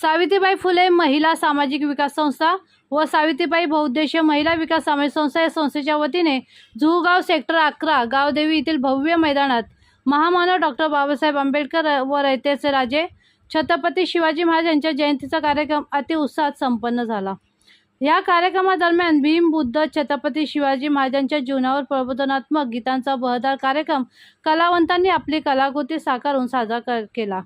सावित्रीबाई फुले महिला सामाजिक विकास संस्था व सावित्रीबाई बहुउद्देशीय महिला विकास सामाजिक संस्था या संस्थेच्या वतीने जुहूगाव सेक्टर अकरा गावदेवी येथील भव्य मैदानात महामानव डॉक्टर बाबासाहेब आंबेडकर व रयतेचे राजे छत्रपती शिवाजी महाराज यांच्या जयंतीचा कार्यक्रम अतिउत्साहात संपन्न झाला. या कार्यक्रमादरम्यान भीम बुद्ध छत्रपती शिवाजी महाराजांच्या जीवनावर प्रबोधनात्मक गीतांचा बहदार कार्यक्रम कलावंतांनी आपली कलाकृती साकारून साजरा कर- केला.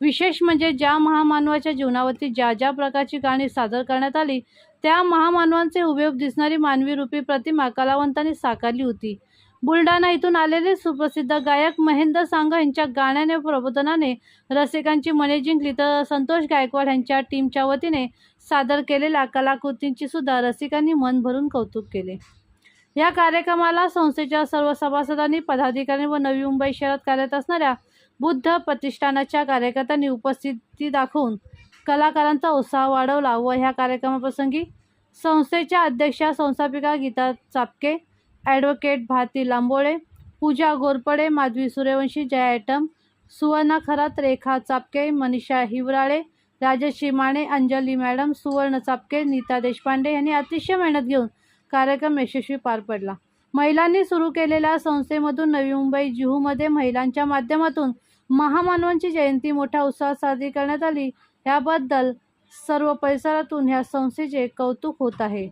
विशेष म्हणजे ज्या महामानवाच्या जीवनावरती ज्या ज्या प्रकारची गाणी सादर करण्यात आली त्या महामानवांचे उपयोग दिसणारी मानवी रूपी प्रतिमा कलावंतांनी साकारली होती. बुलढाणा इथून आलेले सुप्रसिद्ध गायक महेंद्र सांग यांच्या गाण्याने व प्रबोधनाने रसिकांची मने जिंकली. तर संतोष गायकवाड यांच्या टीमच्या वतीने सादर केलेल्या कलाकृतींची सुद्धा रसिकांनी मन भरून कौतुक केले. या कार्यक्रमाला संस्थेच्या सर्व सभासदांनी पदाधिकारी व नवी मुंबई शहरात कार्यरत असणाऱ्या बुद्ध प्रतिष्ठानाच्या कार्यकर्त्यांनी उपस्थिती दाखवून कलाकारांचा उत्साह वाढवला व ह्या कार्यक्रमाप्रसंगी संस्थेच्या अध्यक्षा संस्थापिका गीता चापके ॲडव्होकेट भारती लांबोळे पूजा गोरपडे माधवी सूर्यवंशी जया ॲटम सुवर्णा खरात रेखा चापके मनीषा हिवराळे राजश्री माने अंजली मॅडम सुवर्ण चापके नीता देशपांडे यांनी अतिशय मेहनत घेऊन कार्यक्रम यशस्वी पार पडला. महिलांनी सुरू केलेल्या संस्थेमधून नवी मुंबई जुहूमध्ये महिलांच्या माध्यमातून महामानवांची जयंती मोठ्या उत्साहात साजरी करण्यात आली. याबद्दल सर्व परिसरातून ह्या संस्थेचे कौतुक होत आहे.